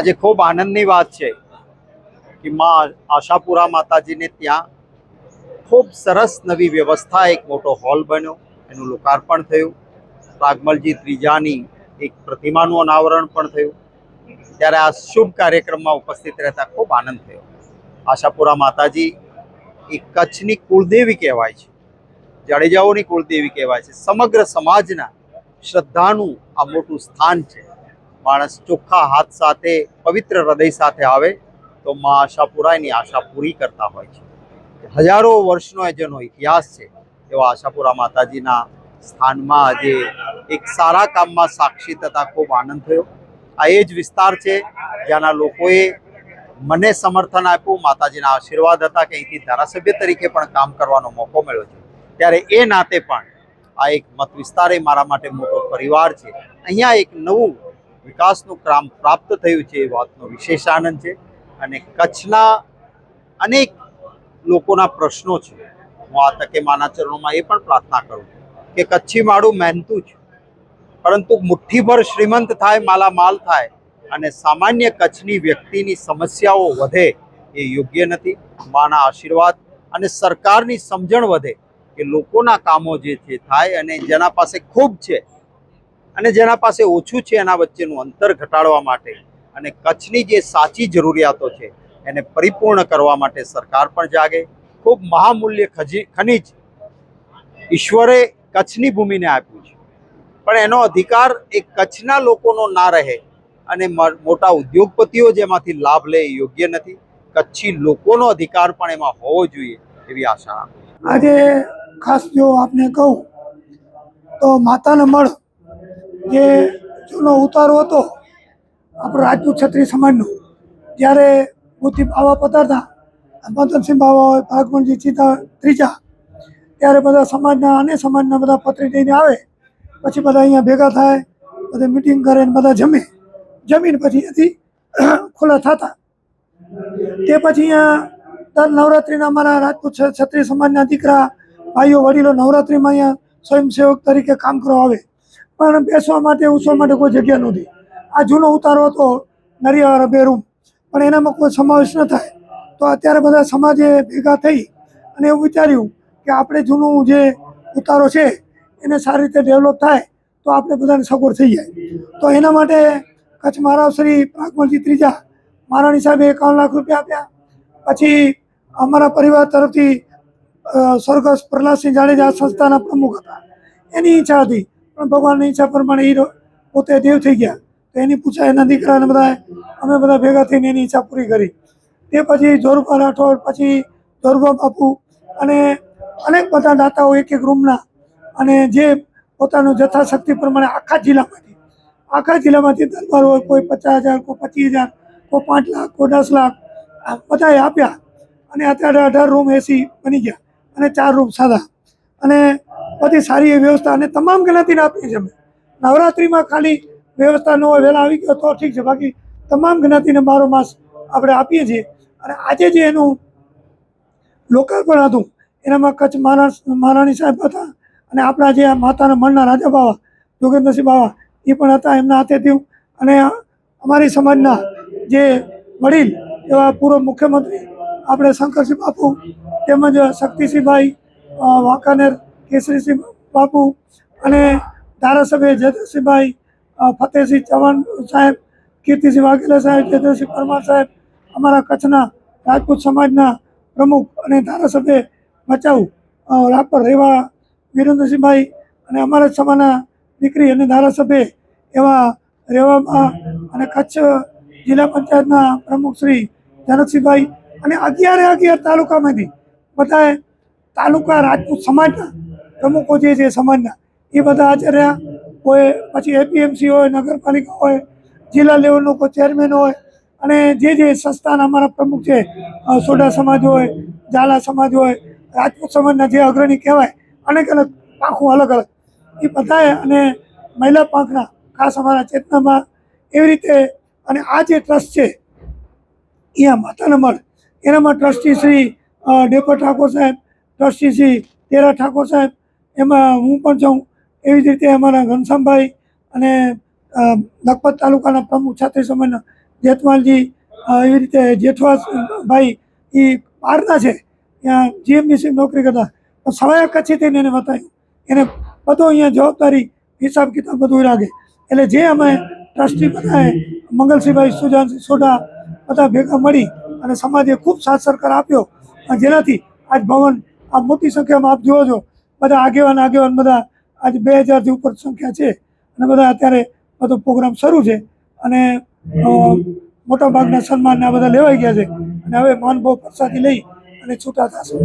આજે ખૂબ આનંદની વાત છે કે માં આશાપુરા માતાજીને ત્યાં ખૂબ સરસ નવી વ્યવસ્થા, એક મોટો હોલ બન્યો, એનું લોકાર્પણ થયું. રાગમલજી ત્રીજાની એક પ્રતિમાનું અનાવરણ પણ થયું. ત્યારે આ શુભ કાર્યક્રમમાં ઉપસ્થિત રહેતા ખૂબ આનંદ થયો. આશાપુરા માતાજી એ કચ્છની કુળદેવી કહેવાય છે. જાડેજાઓની કુળદેવી કહેવાય છે. સમગ્ર સમાજના શ્રદ્ધાનું આ મોટું સ્થાન છે. માણસ ચોખ્ખા હાથ સાથે, પવિત્ર હૃદય સાથે આવે તો મા આશાપુરા એની આશા પૂરી કરતા હોય છે. હજારો વર્ષનો એ જેનો ઇતિહાસ છે એવા આશાપુરા માતાજીના સ્થાનમાં આજે એક સારા કામમાં સાક્ષી થતા ખૂબ આનંદ થયો. આ એ જ વિસ્તાર છે જ્યાંના લોકોએ મને સમર્થન આપ્યું, માતાજીના આશીર્વાદ હતા કે અહીંથી ધારાસભ્ય તરીકે પણ કામ કરવાનો મોકો મળ્યો છે. ત્યારે એ નાતે પણ આ એક મત વિસ્તાર એ મારા માટે મોટો પરિવાર છે. અહીંયા એક નવું વિકાસનું કામ પ્રાપ્ત થયું છે એ વાતનો વિશેષ આનંદ છે. અને કચ્છના અનેક લોકોના પ્રશ્નો છે. હું આ તકે માના ચરણોમાં એ પણ પ્રાર્થના કરું કે કચ્છી માળું મહેનતું છે. પરંતુ મુઠ્ઠીભર શ્રીમંત થાય, માલામાલ થાય અને સામાન્ય કચ્છની વ્યક્તિની સમસ્યાઓ વધે એ યોગ્ય નથી. માના આશીર્વાદ અને સરકારની સમજણ વધે કે લોકોના કામો જે છે, થાય અને જેના પાસે ખૂબ છે અને જેના પાસે ઓછું છે એના વચ્ચેનું અંતર ઘટાડવા માટે અને કચ્છની જે સાચી જરૂરિયાતો છે એને પરિપૂર્ણ કરવા માટે સરકાર પણ જાગે. ખૂબ મહામૂલ્ય ખનીજ ઈશ્વરે કચ્છની ભૂમિને આપ્યું છે. પણ એનો અધિકાર એ કચ્છના લોકોનો ના રહે અને મોટા ઉદ્યોગપતિઓ જેમાંથી લાભ લે યોગ્ય નથી. કચ્છી લોકોનો અધિકાર પણ એમાં હોવો જોઈએ એવી આશા આજે ખાસ જો આપને કહું, તો માતાનો મળ જે જૂનો ઉતારો હતો, આપણો રાજપૂત ક્ષત્રિય સમાજનો, જ્યારે મોતી બાવા પધારતા મદનસિંહ બાવા હોય ભાગવનજી ચિતા ત્રીજા, ત્યારે બધા સમાજના અને સમાજના બધા પત્રી લઈને આવે, પછી બધા અહીંયા ભેગા થાય, બધા મિટિંગ કરે ને બધા જમે. જમીને પછી એથી ખુલ્લા થતા. તે પછી અહીંયા દર નવરાત્રિના અમારા રાજપૂત ક્ષ- ક્ષત્રિય સમાજના દીકરા, ભાઈઓ, વડીલો નવરાત્રિમાં અહીંયા સ્વયંસેવક તરીકે કામ કરવા આવે. પણ બેસવા માટે ઉસવા માટે કોઈ જગ્યા નહોતી. આ જૂનો ઉતારો હતો નરિયાવાળા બે રૂમ. પણ એનામાં કોઈ સમાવેશ ન થાય. તો અત્યારે બધા સમાજે ભેગા થઈ અને એવું વિચાર્યું કે આપણે જૂનું જે ઉતારો છે, એને સારી રીતે ડેવલપ થાય, તો આપણે બધાને સગવડ થઈ જાય. તો એના માટે કચ્છ મહારાજ શ્રી પ્રાગમલજી ત્રીજા મહારાણી સાહેબે એકાવન લાખ રૂપિયા આપ્યા. પછી અમારા પરિવાર તરફથી સ્વર્ગસ્થ પ્રહલાદસિંહ જાડેજા સંસ્થાના પ્રમુખ હતા. એની ઈચ્છા હતી પણ ભગવાનની ઈચ્છા પ્રમાણે એ પોતે દેવ થઈ ગયા. તો એની પૂછા એના દીકરાને બધા અમે બધા ભેગા થઈને એની ઈચ્છા પૂરી કરી. તે પછી જોરુપા રાઠોડ, પછી જોરુપા બાપુ અને અનેક બધા દાતાઓ એક એક રૂમના અને જે પોતાનું જથાશક્તિ પ્રમાણે આખા જિલ્લામાંથી આખા જિલ્લામાંથી દરબાર હોય, કોઈ પચાસ હજાર, કોઈ પચીસ હજાર, કોઈ પાંચ લાખ, કોઈ દસ લાખ બધાએ આપ્યા. અને અત્યારે અઢાર રૂમ એસી બની ગયા અને ચાર રૂમ સાદા. અને બધી સારી એવી વ્યવસ્થા અને તમામ જ્ઞાતિને આપીએ છીએ અમે. નવરાત્રિમાં ખાલી વ્યવસ્થા ન હોય, વહેલા આવી ગયો તો ઠીક છે. બાકી તમામ જ્ઞાતિને બારો માસ આપણે આપીએ છીએ. અને આજે જે એનું લોકાર્પણ હતું, એનામાં કચ્છ મહારાષ્ટ્ર મહારાણી સાહેબ હતા અને આપણા જે માતાના મનના રાજા બાવા, જોગેન્દ્રસિંહ બાવા, એ પણ હતા, એમના હાથે થયું. અને અમારી સમાજના જે વડીલ એવા પૂર્વ મુખ્યમંત્રી, આપણે શંકરસિંહ બાપુ, તેમજ શક્તિસિંહભાઈ વાંકાનેર કેસરીસિંહ બાપુ અને ધારાસભ્ય જયદ્રસિંહભાઈ ફતેહસિંહ ચૌહાણ સાહેબ કીર્તિસિંહ વાઘેલા સાહેબ જયદ્રસિંહ પરમાર સાહેબ અમારા કચ્છના રાજપૂત સમાજના પ્રમુખ અને ધારાસભ્ય અ, રાપર રેવા વિરેન્દ્રસિંહભાઈ અને અમારા સમાના દીકરી અને ધારાસભ્ય એવા રેવામાં અને કચ્છ જિલ્લા પંચાયતના પ્રમુખ શ્રી જનકસિંહભાઈ અને અગિયારે અગિયાર તાલુકામાંથી બધાએ તાલુકા રાજપૂત સમાજના પ્રમુખો જે છે સમાજના એ બધા રહ્યા. કોઈ પછી એપીએમસી હોય નગરપાલિકા હોય જિલ્લા લેવલનો કોઈ ચેરમેન હોય અને જે જે સંસ્થાના અમારા પ્રમુખ છે સોડા સમાજ હોય ઝાલા સમાજ હોય રાજપૂત સમાજના જે અગ્રણી કહેવાય અનેક અલગ પાંખો અલગ અલગ. એ બધાએ અને મહિલા પાંખના ખાસ અમારા ચેતનામાં એવી રીતે અને આ જે ટ્રસ્ટ છે અહીંયા માતાના મઢ એનામાં ટ્રસ્ટી શ્રી અ, ઠાકોર સાહેબ ટ્રસ્ટી શ્રી તેરા ઠાકોર સાહેબ એમાં હું પણ જાઉં એવી જ રીતે અમારા ઘનશ્યામભાઈ અને લખપત તાલુકાના પ્રમુખ છાત્રી સમયના જેઠવાલજી એવી રીતે જેઠવાભાઈ એ બહારના છે, ત્યાં જીએમડીસી નોકરી કરતા. પણ સવાય કચ્છી થઈને એને બતાવ્યું. એને બધો અહીંયા જવાબદારી, હિસાબ કિતાબ બધું લાગે. એટલે જે અમે ટ્રસ્ટી બધાએ, મંગલસિંહભાઈ સુજાનસિંહ સોઢા બધા ભેગા મળી અને સમાજે ખૂબ સાથ સરકાર આપ્યો. જેનાથી આજ ભવન આ મોટી સંખ્યામાં આપ જુઓ છો. બધા આગેવાન આગેવાન બધા આજે બે હજારથી ઉપર સંખ્યા છે અને બધા અત્યારે બધો પ્રોગ્રામ શરૂ છે અને મોટા ભાગના સન્માન ને આ બધા લેવાઈ ગયા છે અને હવે માનભાવ પ્રસાદી લઈ અને છૂટા થશે